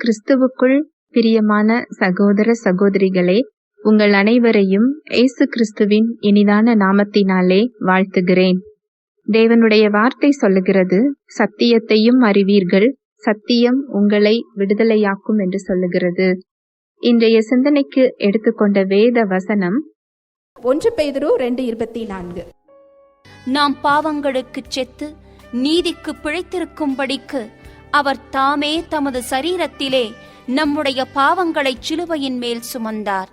கிறிஸ்துவுக்குள் பிரியமான சகோதர சகோதரிகளே உங்கள் அனைவரையும் இயேசு கிறிஸ்துவின் இனிதான நாமத்தினாலே வாழ்த்துகிறேன். தேவனுடைய வார்த்தை சொல்லுகிறது சத்தியத்தையும் அறிவீர்கள் சத்தியம் உங்களை விடுதலையாக்கும் என்று சொல்லுகிறது. இன்றைய சிந்தனைக்கு எடுத்துக்கொண்ட வேத வசனம் ஒன்று பேதுரு ரெண்டு இருபத்தி நான்கு. நாம் பாவங்களுக்குச் செத்து நீதிக்கு பிழைத்திருக்கும்படிக்கு அவர் தாமே தமது சரீரத்திலே நம்முடைய பாவங்களைச் சிலுவையின் மேல் சுமந்தார்.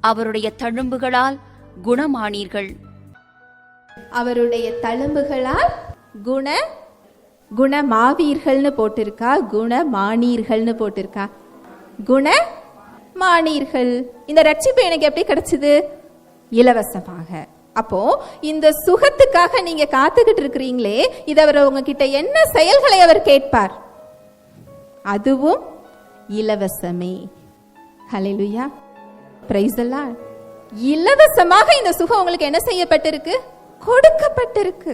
அவருடைய தழும்புகளால் குணமானீர்கள். அவருடைய தழும்புகளால் குண குணமாவீர்கள்னு போட்டிருக்கா? குணமானீர்கள்னு போட்டிருக்கா? குண மானீர்கள் இந்த ரட்சிப்பு எனக்கு எப்படி கிடைச்சது? இலவசமாக. அப்போ இந்த சுகத்துக்காக நீங்க காத்துக்கிட்டு இருக்கிறீங்களே இது அவர் உங்ககிட்ட என்ன செயல்களை அவர் கேட்பார்? அதுவும் இலவசமே. ஹலெலுயா பிரைசலா இலவசமாக இந்த சுகம் உங்களுக்கு என்ன செய்யப்பட்டிருக்கு? கொடுக்கப்பட்டிருக்கு.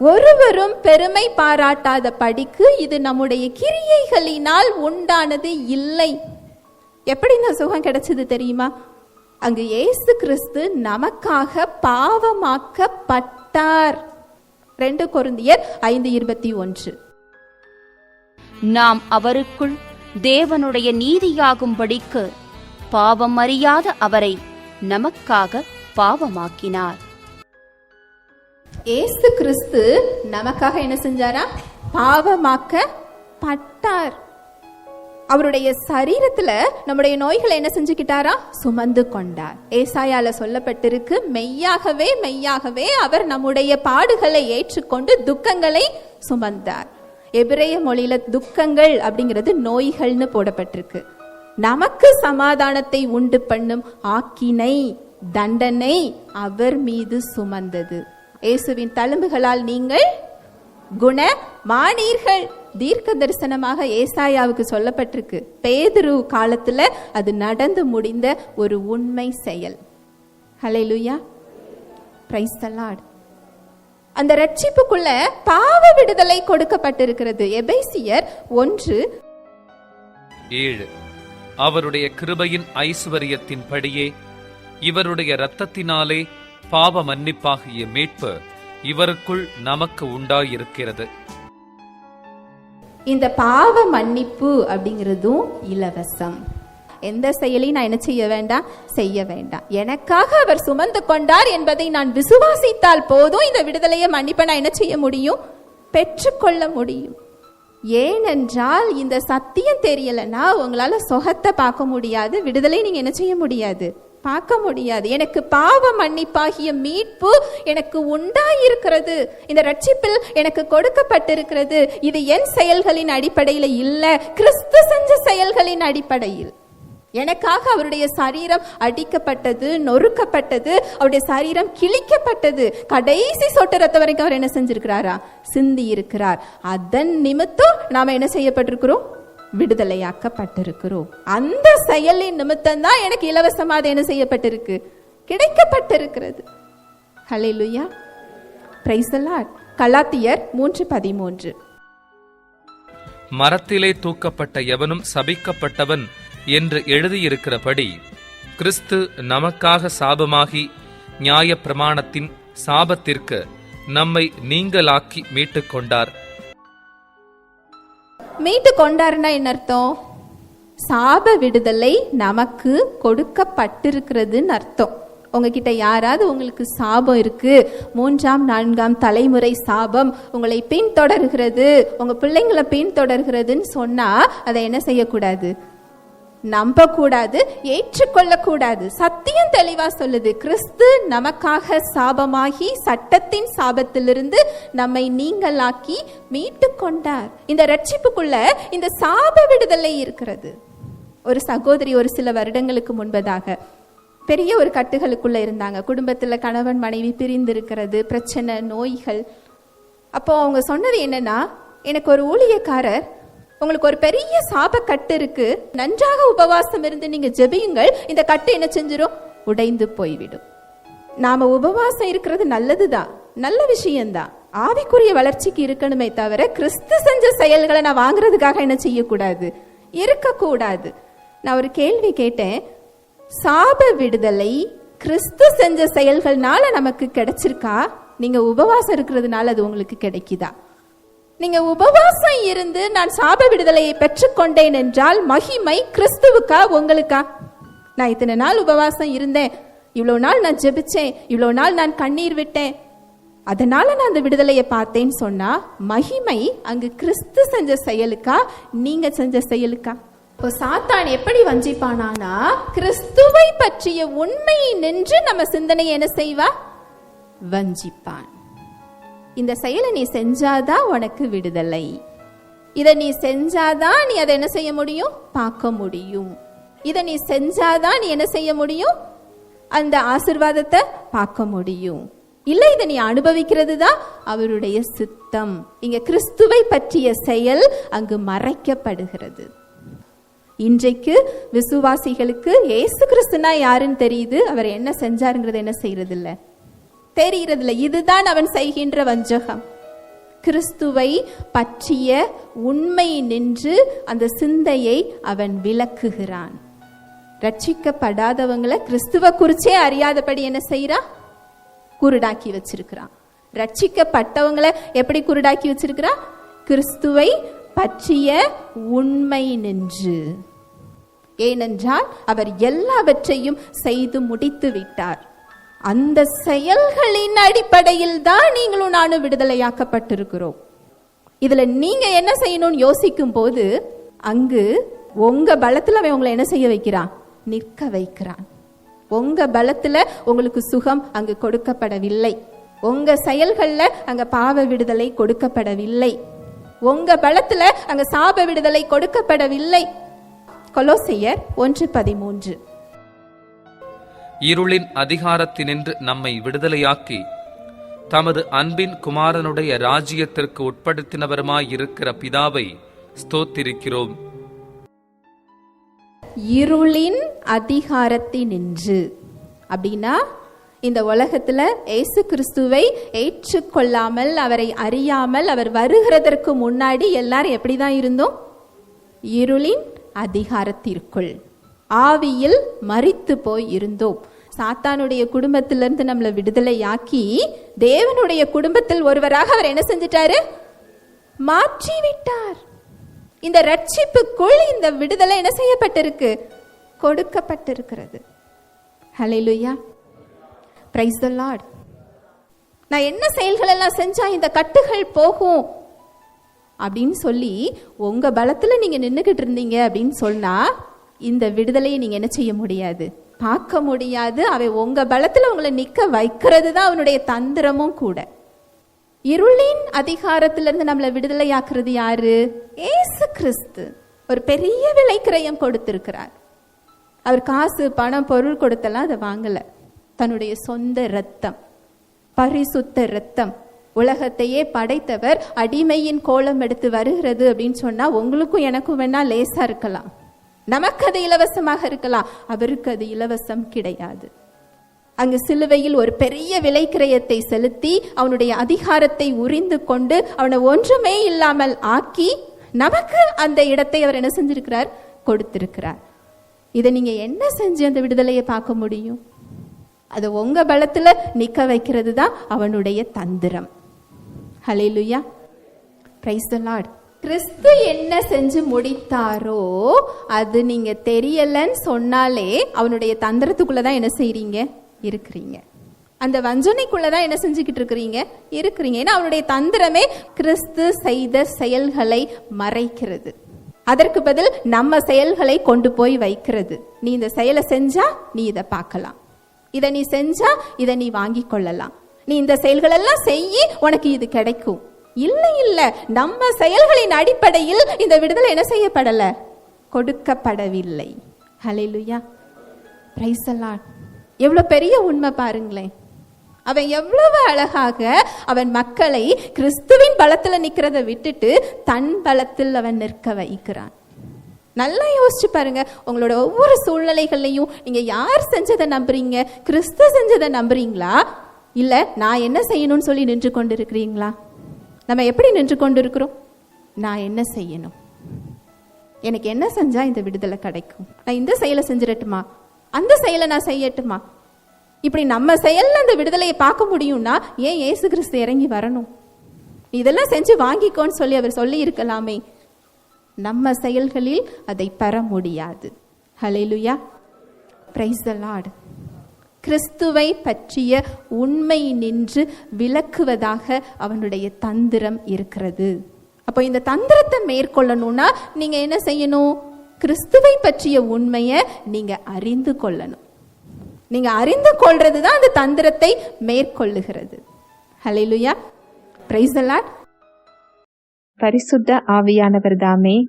ஒருவரும் பெருமை பாராட்டாத படிக்கு இது நம்முடைய கிரியைகளினால் உண்டானது இல்லை. எப்படி இந்த சுகம் கிடைச்சது தெரியுமா? அங்கு இயேசு கிறிஸ்து நமக்காக பாவமாக்கப்பட்டார். ரெண்டு குருந்தியர் ஐந்து இருபத்தி ஒன்று. நாம் அவருக்குள் தேவனுடைய நீதியாகும்படிக்கு பாவம் அறியாத அவரை நமக்காக பாவமாக்கினார். ஏசு கிறிஸ்து நமக்காக என்ன செஞ்சாரா? பாவமாக்க பட்டார். அவருடைய சரீரத்துல நம்முடைய நோய்களை என்ன செஞ்சுக்கிட்டாரா? சுமந்து கொண்டார். ஏசாயால சொல்லப்பட்டிருக்கு மெய்யாகவே மெய்யாகவே அவர் நம்முடைய பாடுகளை ஏற்றுக்கொண்டு துக்கங்களை சுமந்தார். எபிரேய மொழியில துக்கங்கள் அப்படிங்கிறது நோய்கள்னு போடப்பட்டிருக்கு. நமக்கு சமாதானத்தை உண்டு பண்ணும் ஆக்கினை தண்டனை அவர் மீது சுமந்தது. இயேசுவின் தழும்புகளால் நீங்கள் குண மானீர்கள் தீர்க்க தரிசனமாக ஏசாயாவுக்கு சொல்லப்பட்டிருக்கு. பேதுரு காலத்துல அது நடந்து முடிந்த ஒரு உண்மை செயல். ஹalleluya பிரைஸ் தலாட் அந்த ரட்சிப்புக்குள்ள பாவ விடுதலை கொடுக்கப்பட்டிருக்கிறது. எபேசியர் ஒன்று. ஏழு. அவருடைய கிருபையின் ஐசுவரியத்தின்படியே இவருடைய இரத்தத்தினாலே பாவ மன்னிப்பாகிய மீட்பு இவருக்குள் நமக்கு உண்டாயிருக்கிறது. இந்த பாவ மன்னிப்பு அப்படிங்கிறதும் இலவசம். எந்த செயலையும் நான் என்ன செய்ய வேண்டாம் செய்ய வேண்டாம் எனக்காக அவர் சுமந்து கொண்டார் என்பதை நான் விசுவாசித்தால் போதும். இந்த விடுதலையை மன்னிப்பை நான் என்ன செய்ய முடியும்? பெற்றுக்கொள்ள முடியும். ஏனென்றால் இந்த சத்தியம் தெரியலன்னா உங்களால சுகத்தை பார்க்க முடியாது. விடுதலை நீங்க என்ன செய்ய முடியாது? பார்க்க முடியாது. எனக்கு பாவ மன்னிப்பாகிய மீட்பு எனக்கு உண்டாயிருக்கிறது. இந்த ரட்சிப்பில் எனக்கு கொடுக்கப்பட்டிருக்கிறது. இது என் செயல்களின் அடிப்படையில் இல்லை. கிறிஸ்து செஞ்ச செயல்களின் அடிப்படையில். எனக்காக அவருடைய சரீரம் அடிக்கப்பட்டது நொறுக்கப்பட்டது அவருடைய சரீரம் கிழிக்கப்பட்டது. கடைசி சொட்டு ரத்த வரைக்கும் அவர் என்ன செஞ்சிருக்கிறாரா? சிந்தி இருக்கிறார். அதன் நிமித்தம் நாம என்ன செய்யப்பட்டிருக்கிறோம்? விடுதலையாக்கப்பட்டிருக்கிறோம். அந்த செயலின் நிமித்தம் தான் எனக்கு இலவசமாக என்ன செய்யப்பட்டிருக்கு? கிடைக்கப்பட்டிருக்கிறது. ஹலே பிரைஸ் தி கலாத்தியர் மூன்று பதிமூன்று. மரத்திலே தூக்கப்பட்ட எவனும் சபிக்கப்பட்டவன் என்று எழுதியிருக்கிறபடி கிறிஸ்து நமக்காக சாபமாகி நியாய பிரமாணத்தின் சாபத்திற்கு நம்மை நீங்களாக்கி மீட்டுக் கொண்டார் மீட்டு கொண்டாருன்னா என்ன அர்த்தம்? சாப விடுதலை நமக்கு கொடுக்கப்பட்டிருக்கிறதுன்னு அர்த்தம். உங்ககிட்ட யாராவது உங்களுக்கு சாபம் இருக்கு மூன்றாம் நான்காம் தலைமுறை சாபம் உங்களை பின்தொடர்கிறது உங்க பிள்ளைங்களை பின்தொடர்கிறதுன்னு சொன்னா அதை என்ன செய்யக்கூடாது? நம்ப கூடாது ஏற்றுக்கொள்ளக்கூடாது. சத்தியம் தெளிவா சொல்லுது. கிறிஸ்து நமக்காக சாபமாகி சட்டத்தின் சாபத்திலிருந்து நம்மை நீங்களாக்கி மீட்டு கொண்டார். இந்த ரட்சிப்புக்குள்ள இந்த சாப விடுதலை இருக்கிறது. ஒரு சகோதரி ஒரு சில வருடங்களுக்கு முன்பதாக பெரிய ஒரு கட்டுகளுக்குள்ள இருந்தாங்க. குடும்பத்துல கணவன் மனைவி பிரிந்து இருக்கிறது பிரச்சனை நோய்கள். அப்போ அவங்க சொன்னது என்னன்னா எனக்கு ஒரு ஊழியக்காரர் உங்களுக்கு ஒரு பெரிய சாப கட்டு இருக்கு. நன்றாக உபவாசம் இருந்து நீங்க ஜெபியுங்கள். இந்த கட்டு என்ன செஞ்சிடும் உடைந்து போய்விடும். நாம உபவாசம் இருக்கிறது நல்லதுதான். நல்ல விஷயம்தான். ஆவிக்குரிய வளர்ச்சிக்கு இருக்கணுமே தவிர கிறிஸ்து செஞ்ச செயல்களை நான் வாங்குறதுக்காக என்ன செய்யக்கூடாது? இருக்கக்கூடாது. நான் ஒரு கேள்வி கேட்டேன். சாப விடுதலை கிறிஸ்து செஞ்ச செயல்கள்னால நமக்கு கிடைச்சிருக்கா? நீங்க உபவாசம் இருக்கிறதுனால அது உங்களுக்கு கிடைக்குதா? நீங்க உபவாசம் இருந்து நான் சாப விடுதலையை பெற்றுக்கொண்டேன் என்றால் மகிமை கிறிஸ்துவுக்கா உங்களுக்கா? நான் இத்தனை நாள் உபவாசம் இருந்தேன். இவ்வளவு நாள் நான் ஜெபிச்சேன். இவ்வளவு நாள் நான் கண்ணீர் விட்டேன். அதனால நான் அந்த விடுதலையை பார்த்தேன்னு சொன்னா மகிமை அங்கு கிறிஸ்து செஞ்ச செயலுக்கா நீங்க செஞ்ச செயலுக்கா? இப்போ சாத்தான் எப்படி வஞ்சிப்பானானா கிறிஸ்துவை பற்றிய உண்மையை நின்று நம்ம சிந்தனை என்ன செய்வா? வஞ்சிப்பான். இந்த செயலை நீ செஞ்சாதான் உனக்கு விடுதலை. இதை நீ செஞ்சாதான் நீ அதை என்ன செய்ய முடியும்? பார்க்க முடியும். இதை நீ செஞ்சாதான் நீ என்ன செய்ய முடியும்? அந்த ஆசிர்வாதத்தை பார்க்க முடியும். இல்லை இதை நீ அனுபவிக்கிறது தான் அவருடைய சித்தம். இங்க கிறிஸ்துவை பற்றிய செயல் அங்கு மறைக்கப்படுகிறது. இன்றைக்கு விசுவாசிகளுக்கு ஏசு கிறிஸ்துனா யாருன்னு தெரியுது? அவர் என்ன செஞ்சாருங்கிறது என்ன செய்யறது இல்லை தெரிகிறது இதுதான் அவன் செய்கின்ற வஞ்சகம். கிறிஸ்துவை பற்றிய உண்மை நின்று அந்த சிந்தையை அவன் விளக்குகிறான். ரட்சிக்கப்படாதவங்களை கிறிஸ்துவ குறிச்சே அறியாதபடி என்ன செய்யறான் குருடாக்கி வச்சிருக்கிறான். ரட்சிக்கப்பட்டவங்களை எப்படி குருடாக்கி வச்சிருக்கிறான் கிறிஸ்துவை பற்றிய உண்மை நின்று. ஏனென்றால் அவர் எல்லாவற்றையும் செய்து முடித்து விட்டார் அந்த செயல்களின் அடிப்படையில் தான் நீங்களும் நானும் விடுதலையாக்கப்பட்டிருக்கிறோம். இதுல நீங்க என்ன செய்யணும்னு யோசிக்கும் போது அங்கு உங்க பலத்துல அவன் உங்களை என்ன செய்ய வைக்கிறான்? நிற்க வைக்கிறான். உங்க பலத்துல உங்களுக்கு சுகம் அங்கு கொடுக்கப்படவில்லை. உங்க செயல்கள்ல அங்க பாவ விடுதலை கொடுக்கப்படவில்லை. உங்க பலத்துல அங்க சாப விடுதலை கொடுக்கப்படவில்லை. கொலோசையர் ஒன்று பதிமூன்று. இருளின் அதிகாரத்தினின்று நம்மை விடுதலையாக்கி தமது அன்பின் குமாரனுடைய ராஜ்யத்திற்கு உட்படுத்தினவருமாயிருக்கிற பிதாவை ஸ்தோத்திருக்கிறோம். இருளின் அதிகாரத்தினின்று. அப்படின்னா இந்த உலகத்துல இயேசு கிறிஸ்துவை ஏற்றுக்கொள்ளாமல் அவரை அறியாமல் அவர் வருகிறதற்கு முன்னாடி எல்லாரும் எப்படிதான் இருந்தோம்? இருளின் அதிகாரத்திற்குள். ஆவியில் மறித்து போய் இருந்தோம். சாத்தானுடைய குடும்பத்திலிருந்து நம்மளை விடுதலையாக்கி தேவனுடைய குடும்பத்தில் ஒருவராக அவர் என்ன செஞ்சிட்டாரு? மாற்றி விட்டார் இந்த ரட்சிப்புக்குள் இந்த விடுதலை என்ன செய்யப்பட்டிருக்கு? கொடுக்கப்பட்டிருக்கிறது. ஹalleluya பிரைஸ் த லார்ட் நான் என்ன செயல்கள் எல்லாம் செஞ்சா இந்த கட்டுகள் போகும்? அப்படின்னு சொல்லி உங்க பலத்துல நீங்க நின்னுகிட்டு இருந்தீங்க அப்படின்னு சொன்னா இந்த விடுதலையை நீங்க என்ன செய்ய முடியாது? பார்க்க முடியாது. அவை உங்க பலத்தில் உங்களை நிக்க வைக்கிறது தான் அவனுடைய தந்திரமும் கூட. இருளின் அதிகாரத்திலிருந்து நம்மளை விடுதலையாக்குறது யாரு? ஏசு கிறிஸ்து. ஒரு பெரிய விலை கிரயம் கொடுத்திருக்கிறார். அவர் காசு பணம் பொருள் கொடுத்தெல்லாம் அதை வாங்கல. தன்னுடைய சொந்த ரத்தம் பரிசுத்த ரத்தம் உலகத்தையே படைத்தவர் அடிமையின் கோலம் எடுத்து வருகிறது அப்படின்னு சொன்னா உங்களுக்கும் எனக்கும் வேணா லேசா இருக்கலாம். நமக்கு அது இலவசமாக இருக்கலாம். அவருக்கு அது இலவசம் கிடையாது. அங்கு சிலுவையில் ஒரு பெரிய விலைக்கிரயத்தை செலுத்தி அவனுடைய அதிகாரத்தை உறிந்து கொண்டு அவனை ஒன்றுமே இல்லாமல் ஆக்கி நமக்கு அந்த இடத்தை அவர் என்ன செஞ்சிருக்கிறார்? கொடுத்திருக்கிறார். இதை நீங்க என்ன செஞ்சு அந்த விடுதலையை பார்க்க முடியும்? அது உங்க பலத்துல நிக்க வைக்கிறது தான் அவனுடைய தந்திரம். ஹalleluya பிரைஸ் த லார்ட் கிறிஸ்து என்ன செஞ்சு முடித்தாரோ அது நீங்க தெரியலன்னு சொன்னாலே அவனுடைய தந்திரத்துக்குள்ள தான் என்ன செய்றீங்க? இருக்கிறீங்க. அந்த வஞ்சனைக்குள்ள தான் என்ன செஞ்சுக்கிட்டு இருக்கிறீங்க? இருக்கிறீங்க. ஏன்னா அவனுடைய தந்திரமே கிறிஸ்து செய்த செயல்களை மறைக்கிறது. அதற்கு பதில் நம்ம செயல்களை கொண்டு போய் வைக்கிறது. நீ இந்த செயலை செஞ்சா நீ இதை பார்க்கலாம். இதை நீ செஞ்சா இதை நீ வாங்கி கொள்ளலாம். நீ இந்த செயல்களெல்லாம் செய்யி உனக்கு இது கிடைக்கும். இல்லை இல்லை. நம்ம செயல்களின் அடிப்படையில் இந்த விடுதலை என்ன செய்யப்படல? கொடுக்கப்படவில்லை. ஹalleluya. பிரைஸ் அல்லாட் எவ்வளவு பெரிய உண்மை பாருங்களேன். அவன் எவ்வளவு அழகாக அவன் மக்களை கிறிஸ்துவின் பலத்துல நிக்கிறத விட்டுட்டு தன் பலத்தில் அவன் நிற்க வைக்கிறான். நல்லா யோசிச்சு பாருங்க. உங்களோட ஒவ்வொரு சூழ்நிலைகள்லையும் நீங்க யார் செஞ்சதை நம்புறீங்க? கிறிஸ்து செஞ்சதை நம்புறீங்களா? இல்ல நான் என்ன செய்யணும்னு சொல்லி நின்று கொண்டு இருக்கிறீங்களா நம்ம எப்படி நின்று கொண்டு இருக்கிறோம் நான் என்ன செய்யணும்? எனக்கு என்ன செஞ்சா இந்த விடுதலை கிடைக்கும்? நான் இந்த செயலை செஞ்சிடட்டுமா? அந்த செயலை நான் செய்யட்டுமா? இப்படி நம்ம செயல்ல அந்த விடுதலையை பார்க்க முடியும்னா ஏன் ஏசு கிறிஸ்து இறங்கி வரணும்? இதெல்லாம் செஞ்சு வாங்கிக்கோன்னு சொல்லி அவர் சொல்லி இருக்கலாமே நம்ம செயல்களில் அதை பெற முடியாது. ஹalleluya பிரைஸ் த லார்ட் கிறிஸ்துவை பற்றிய உண்மை நின்று விளக்குவதாக அவனுடைய தந்திரம் இருக்கிறது. அப்போ இந்த தந்திரத்தை மேற்கொள்ளணும்னா நீங்க என்ன செய்யணும்? கிறிஸ்துவை பற்றிய உண்மையை நீங்க அறிந்து கொள்ளணும். நீங்க அறிந்து கொள்றது தான் அந்த தந்திரத்தை மேற்கொள்ளுகிறது. ஹலெலுயா பிரைஸ் பரிசுத்த ஆவியானவர் தாமே